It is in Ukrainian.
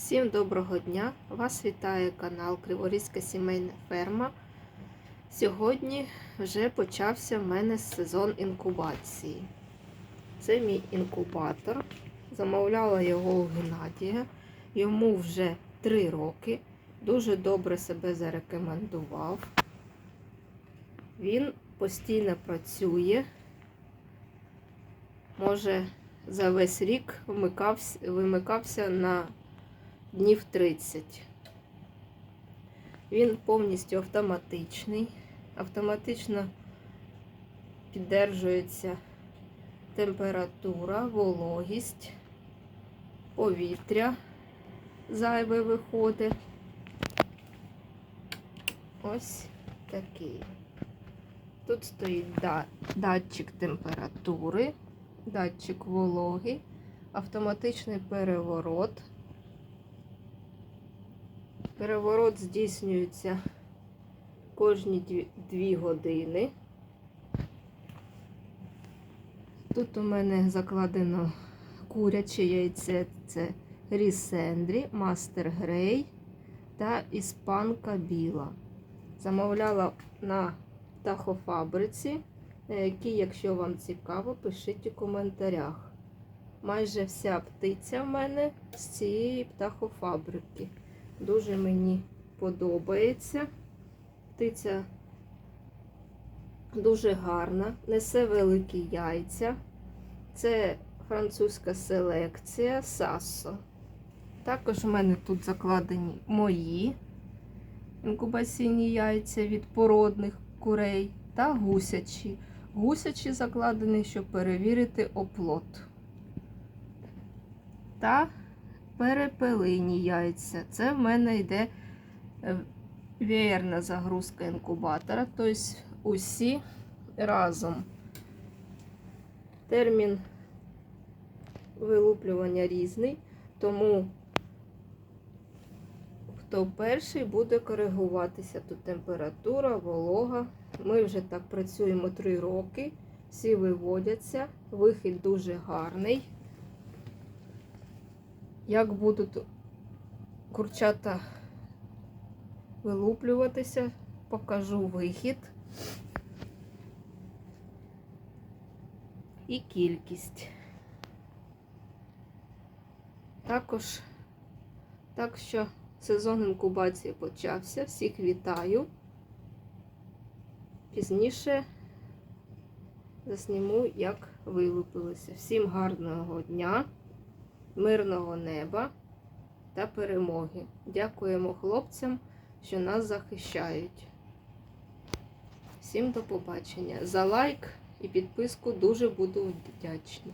Всім доброго дня! Вас вітає канал Криворізька сімейна ферма. Сьогодні вже почався в мене сезон інкубації. Це мій інкубатор. Замовляла його у Геннадія. Йому вже 3 роки. Дуже добре себе зарекомендував. Він постійно працює. Може, за весь рік вмикався, вимикався на днів 30. Він повністю автоматичний, автоматично піддержується температура, вологість, повітря зайве виходить. Ось такий. Тут стоїть датчик температури, датчик вологи, автоматичний переворот. Переворот здійснюється кожні 2 години. Тут у мене закладено куряче яйце, це Рісендрі, Мастер Грей та Іспанка Біла. Замовляла на птахофабриці, на якій, якщо вам цікаво, пишіть у коментарях. Майже вся птиця в мене з цієї птахофабрики. Дуже мені подобається. Птиця дуже гарна, несе великі яйця. Це французька селекція Сасо. Також в мене тут закладені мої інкубаційні яйця від породних курей та гусячі. Гусячі закладені, щоб перевірити оплот. Та перепелині яйця. Це в мене йде е, веєрна загрузка інкубатора, тобто усі разом. Термін вилуплювання різний, тому хто перший буде коригуватися тут температура, волога. Ми вже так працюємо 3 роки, всі виводяться, вихід дуже гарний. Як будуть курчата вилуплюватися, покажу вихід і кількість. Також, так що сезон інкубації почався. Всіх вітаю. Пізніше засніму, як вилупилися. Всім гарного дня! Мирного неба та перемоги. Дякуємо хлопцям, що нас захищають. Всім до побачення. За лайк і підписку дуже буду вдячна.